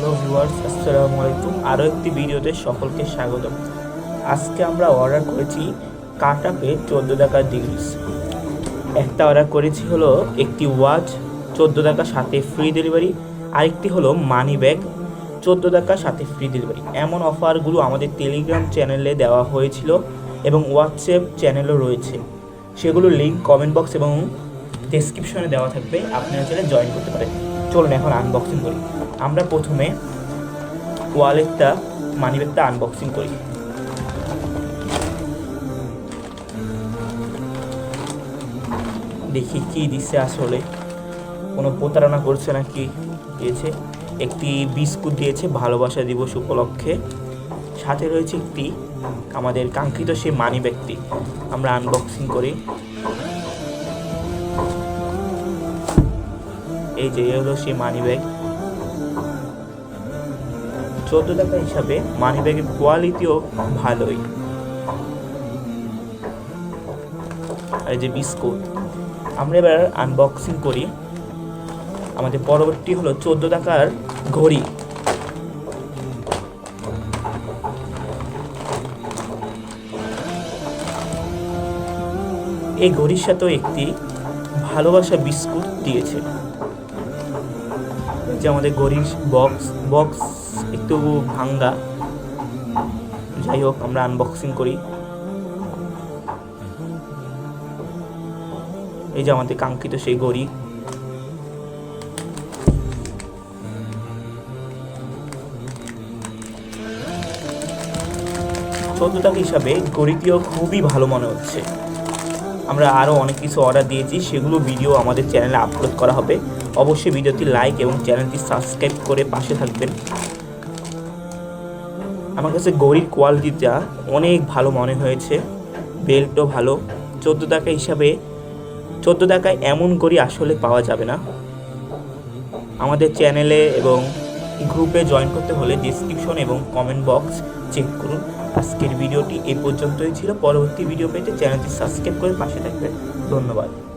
Hello viewers, আসসালামু আলাইকুম। আরও একটি ভিডিওতে সকলকে স্বাগত আজকে আমরা অর্ডার করেছি কাটাপে চোদ্দ টাকা ডিগ্রিস একটা অর্ডার করেছি হলো একটি ওয়াচ চোদ্দ টাকা সাথে ফ্রি ডেলিভারি আরেকটি হলো মানি ব্যাগ চোদ্দ টাকা সাথে ফ্রি ডেলিভারি এমন অফারগুলো আমাদের টেলিগ্রাম চ্যানেলে দেওয়া হয়েছিল এবং হোয়াটসঅ্যাপ চ্যানেলও রয়েছে। সেগুলোর লিঙ্ক কমেন্ট বক্স এবং ডেসক্রিপশনে দেওয়া থাকবে। আপনারা চাইলে জয়েন করতে পারেন। চলুন এখন আনবক্সিং করি। আমরা প্রথমে ওয়ালেটটা, মানিব্যাগটা আনবক্সিং করি। দেখি কি দিচ্ছে আসলে। কোনো প্রতারণা করছে নাকি? দিয়েছে। একটি বিস্কুট দিয়েছে, ভালোবাসা দিবস উপলক্ষে। সাথে রয়েছে একটি আমাদের কাঙ্ক্ষিত সেই মানি ব্যক্তি আমরা আনবক্সিং করি। এই যে হলো সেই মানি ব্যাগ চোদ্দ টাকা হিসাবে মানি ব্যাগের কোয়ালিটিও ভালোই। আর যে বিস্কুট, আমরা এবার আনবক্সিং করি। আমাদের পরবর্তী হলো চোদ্দ টাকার ঘড়ি। এই ঘড়ির সাথেও একটি ভালোবাসা বিস্কুট দিয়েছে। যে আমাদের ঘড়ির বক্স বক্স একটু ভাঙ্গা। যাই হোক, আমরা আনবক্সিং করি। এই যে আমাদের কাঙ্ক্ষিত সেই ঘড়ি চোদ্দ হিসাবে ঘড়িটিও খুবই ভালো মনে হচ্ছে। আমরা আরও অনেক কিছু অর্ডার দিয়েছি, সেগুলো ভিডিও আমাদের চ্যানেলে আপলোড করা হবে। অবশ্যই ভিডিওটি লাইক এবং চ্যানেলটি সাবস্ক্রাইব করে পাশে থাকবেন। আমার কাছে গড়ির কোয়ালিটিটা অনেক ভালো মনে হয়েছে। বেল্টও ভালো। চোদ্দ টাকা হিসাবে, চোদ্দ টাকায় এমন গড়ি আসলে পাওয়া যাবে না। আমাদের চ্যানেলে এবং গ্রুপে জয়েন করতে হলে ডিসক্রিপশন এবং কমেন্ট বক্স চেক করুন। আজকের ভিডিওটি এ পর্যন্তই ছিল। পরবর্তী ভিডিও পেতে চ্যানেলটি সাবস্ক্রাইব করে পাশে থাকবেন। ধন্যবাদ।